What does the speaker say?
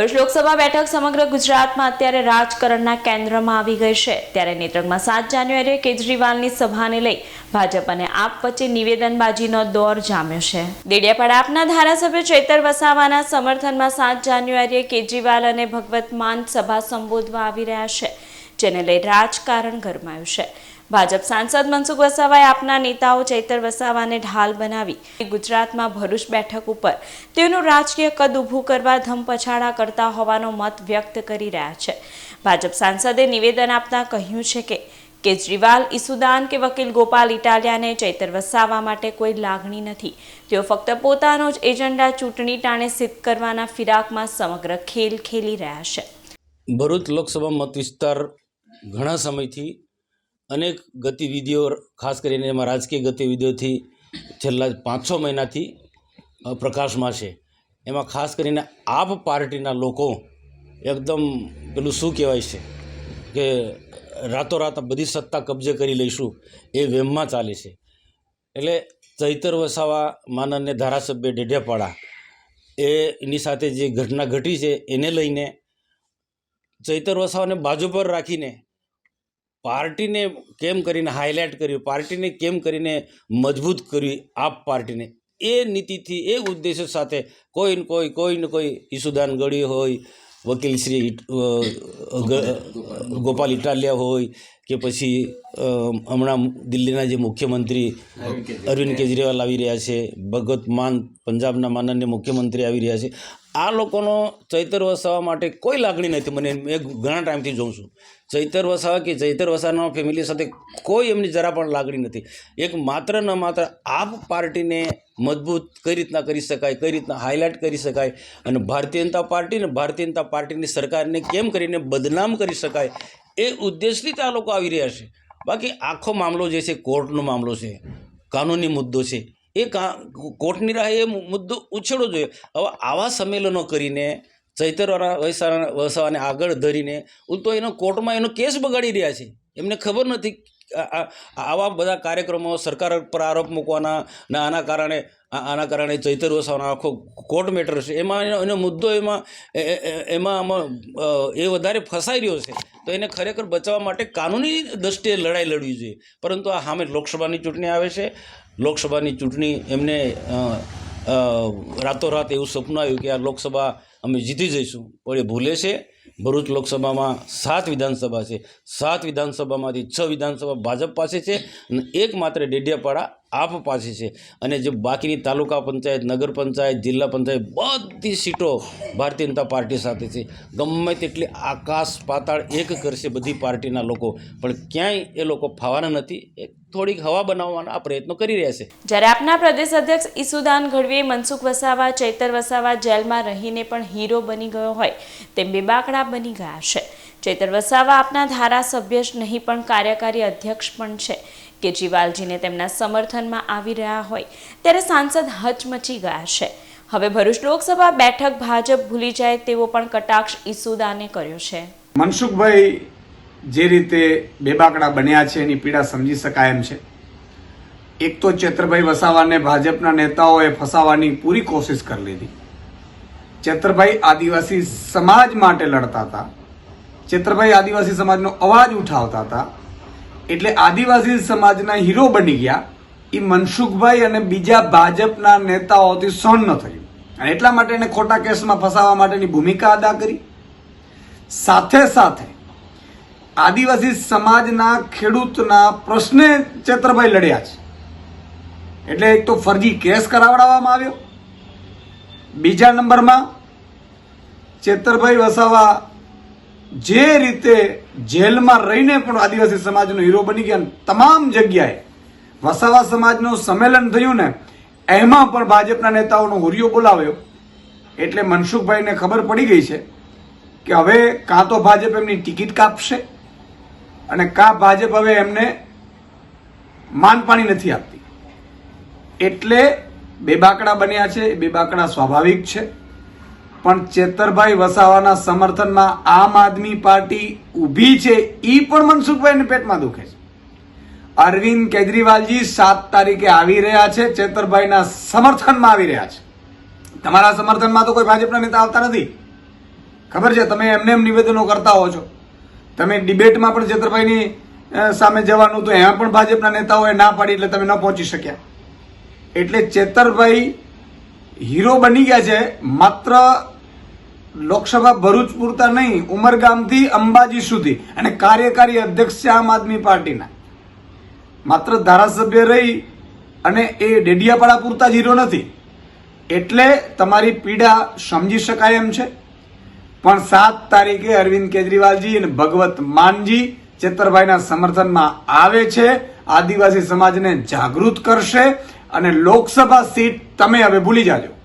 ભરૂચ લોકસભા બેઠક સમગ્ર ગુજરાતમાં અત્યારે રાજકારણના કેન્દ્રમાં આવી ગઈ છે. ત્યારે નેત્રંગમાં સાત જાન્યુઆરીએ કેજરીવાલની સભાને લઈ ભાજપ અને આપ વચ્ચે નિવેદનબાજીનો દોર જામ્યો છે. દેડિયાપાડા આપના ધારાસભ્ય ચૈતર વસાવાના સમર્થનમાં સાત જાન્યુઆરીએ કેજરીવાલ અને ભગવત માન સભા સંબોધવા આવી રહ્યા છે, જેને લઈ રાજકારણ ગરમાયું છે. ભાજપ સાંસદ મનસુખ વસાવાએ આપના નેતાઓ ચૈતર વસાવાને ઢાલ બનાવી ગુજરાતમાં ભરૂચ બેઠક ઉપર. તેનું રાજકીય કદ ઊભું કરવા ધમપછાડા કરતા હોવાનો મત વ્યક્ત કરી રહ્યા છે. ભાજપ સાંસદે નિવેદન આપતા કહ્યું છે કે કેજરીવાલ, ઈસુદાન કે વકીલ ગોપાલ ઇટાલિયાને ચૈતર વસાવા માટે કોઈ લાગણી નથી. તેઓ ફક્ત પોતાનો જ એજન્ડા ચૂંટણી ટાણે સિદ્ધ કરવાના ફિરાકમાં સમગ્ર ખેલ ખેલી રહ્યા છે. ભરૂચ લોકસભા મત વિસ્તાર ઘણા સમયથી અનેક ગતિવિધિઓ, ખાસ કરીને એમાં રાજકીય ગતિવિધિઓથી છેલ્લા પાંચ છ મહિનાથી પ્રકાશમાં છે. એમાં ખાસ કરીને આપ પાર્ટીના લોકો એકદમ પેલું શું કહેવાય છે કે રાતોરાત બધી સત્તા કબજે કરી લઈશું એ વેમમાં ચાલે છે. એટલે ચૈતર વસાવા માનન્ય ધારાસભ્ય ડેઢિયાપાડા એની સાથે જે ઘટના ઘટી છે એને લઈને ચૈતર વસાવાને બાજુ પર રાખીને પાર્ટીને કેમ કરીને હાઇલાઇટ કર્યું, પાર્ટીને કેમ કરીને મજબૂત કરવી આપ પાર્ટીને? એ નીતિથી, એ ઉદ્દેશ્ય સાથે કોઈ ને કોઈ કોઈ ને કોઈ ઈસુદાન ગળી હોય વકીલ શ્રી ગોપાલ ઇટાલિયા હોય કે પછી હમણાં દિલ્હીના જે મુખ્યમંત્રી અરવિંદ કેજરીવાલ આવી રહ્યા છે, ભગત માન, પંજાબના માનનીય મુખ્યમંત્રી આવી રહ્યા છે, આ લોકોનો ચૈતર વસાવા માટે કોઈ લાગણી નથી. મને મેં ઘણા ટાઈમથી જોઉં છું. ચૈતર વસાવા કે ચૈતર વસાવાના ફેમિલી સાથે કોઈ એમની જરા પણ લાગણી નથી. એક માત્ર ન માત્ર આપ પાર્ટીને મજબૂત કઈ રીતના કરી શકાય, કઈ રીતના હાઇલાઇટ કરી શકાય અને ભારતીય જનતા પાર્ટી અને ભારતીય જનતા પાર્ટીની સરકારને કેમ કરીને બદનામ કરી શકાય એ ઉદ્દેશથી તો આ લોકો આવી રહ્યા છે. બાકી આખો મામલો જે છે, કોર્ટનો મામલો છે, કાનૂની મુદ્દો છે, એ કા, કોર્ટની રાહે એ મુદ્દો ઉછેડવો જોઈએ. હવે આવા સંમેલનો કરીને ચૈતરવાળા વસાવા વસાવાને આગળ ધરીને તો એનો કોર્ટમાં એનો કેસ બગાડી રહ્યા છે. એમને ખબર નથી આવા બધા કાર્યક્રમો સરકાર પર આરોપ મૂકવાના આના કારણે આના કારણે ચૈતર વસાવાનો આખો કોર્ટ મેટર છે. એમાં એનો મુદ્દો એમાં એમાં આમાં એ વધારે ફસાઈ રહ્યો છે. તો એને ખરેખર બચાવવા માટે કાનૂની દ્રષ્ટિએ લડાઈ લડવી જોઈએ. પરંતુ આ સામે લોકસભાની ચૂંટણી આવે છે. લોકસભાની ચૂંટણી એમને રાતોરાત એવું સપનું આવ્યું કે આ લોકસભા અમે જીતી જઈશું. પણ એ ભૂલે છે. ભરૂચ લોકસભામાં સાત વિધાનસભા છે. સાત વિધાનસભામાંથી છ વિધાનસભા ભાજપ પાસે છે. અને એક માત્ર ડેડિયાપાડા આપ પાસે છે. અને જે બાકીની તાલુકા પંચાયત, નગર પંચાયત, જિલ્લા પંચાયત, બધી સીટો ભારતીય જનતા પાર્ટી સાથે છે. ગમે તેટલી આકાશ પાતાળ એક કરશે બધી પાર્ટીના લોકો. પણ ક્યાંય એ લોકો ફાવાના નથી. એ થોડીક હવા બનાવવાના આ પ્રયત્નો કરી રહ્યા છે. જ્યારે આપના પ્રદેશ અધ્યક્ષ ઈસુદાન ગઢવીએ મનસુખ વસાવા, ચૈતર વસાવા જેલમાં રહીને પણ હીરો બની ગયો હોય, તેમ બેબાકડા બની ગયા છે. ચૈતર વસાવા આપના ધારાસભ્ય જ નહીં, પણ કાર્યકારી અધ્યક્ષ પણ છે. કેજરીવાલજીને તેમના સમર્થનમાં આવી રહ્યા હોય ત્યારે સાંસદ હચમચી ગયા છે. હવે ભરૂચ લોકસભા બેઠક ભાજપ ભૂલી જાય તેવો પણ કટાક્ષ ઈસુદાને કર્યો છે. મનસુખભાઈ જે રીતે બેબાકડા બન્યા છે એની પીડા સમજી શકાય એમ છે. એક તો ચેતરભાઈ વસાવાને ભાજપના નેતાઓએ ફસાવાની પૂરી કોશિશ કરી લીધી. ચેતરભાઈ આદિવાસી સમાજ માટે લડતા હતા. ચેતરભાઈ આદિવાસી સમાજનો અવાજ ઉઠાવતા હતા. એટલે આદિવાસી સમાજના હીરો બની ગયા. એ મનસુખભાઈ અને બીજા ભાજપના નેતાઓથી સહન ન થયું. અને એટલા માટે એને ખોટા કેસમાં ફસાવવા માટેની ભૂમિકા અદા કરી. સાથે સાથે આદિવાસી સમાજના ખેડૂતના પ્રશ્ને ચેતરભાઈ લડ્યા છે. એટલે એક તો ફરજી કેસ કરાવડાવવામાં આવ્યો. બીજા નંબરમાં ચેતરભાઈ વસાવા જે રીતે જેલમાં રહીને પણ આદિવાસી સમાજનો હીરો બની ગયા તમામ જગ્યાએ વસાવા સમાજનું સંમેલન થયું ને, એમાં પણ ભાજપના નેતાઓનો હુરિયો બોલાવ્યો. એટલે મનસુખભાઈને ખબર પડી ગઈ છે કે હવે કાં તો ભાજપ એમની ટિકિટ કાપશે અને કાં ભાજપ હવે એમને માનપાણી નથી આપતી. એટલે બે બાકડા બન્યા છે એ બેબાકડા સ્વાભાવિક છે. પણ ચેતરભાઈ વસાવાના સમર્થનમાં આમ આદમી પાર્ટી ઊભી છે એ પણ મનસુખભાઈને પેટમાં દુખે છે. અરવિંદ કેજરીવાલજી સાત તારીખે આવી રહ્યા છે, ચેતરભાઈના સમર્થનમાં આવી રહ્યા છે. તમારા સમર્થનમાં તો કોઈ ભાજપના નેતા આવતા નથી. ખબર છે, તમે એમને એમ નિવેદનો કરતા હો છો. તમે ડિબેટમાં પણ ચેતરભાઈની સામે જવાનું તો એમાં પણ ભાજપના નેતાઓએ ના પાડી એટલે તમે ન પહોંચી શક્યા. એટલે ચેતરભાઈ હીરો બની ગયા છે, માત્ર લોકસભા ભરૂચ પૂરતા નહીં, ઉમરગામથી અંબાજી સુધી. અને કાર્યકારી અધ્યક્ષ છે આમ આદમી પાર્ટીના. માત્ર ધારાસભ્ય રહી અને એ ડેડિયાપાડા પૂરતા જ હીરો નથી. એટલે તમારી પીડા સમજી શકાય એમ છે. પણ સાત તારીખે અરવિંદ કેજરીવાલજી અને ભગવત માનજી ચેતરભાઈના સમર્થનમાં આવે છે. આદિવાસી સમાજને જાગૃત કરશે અને લોકસભા સીટ તમે હવે ભૂલી જાજો.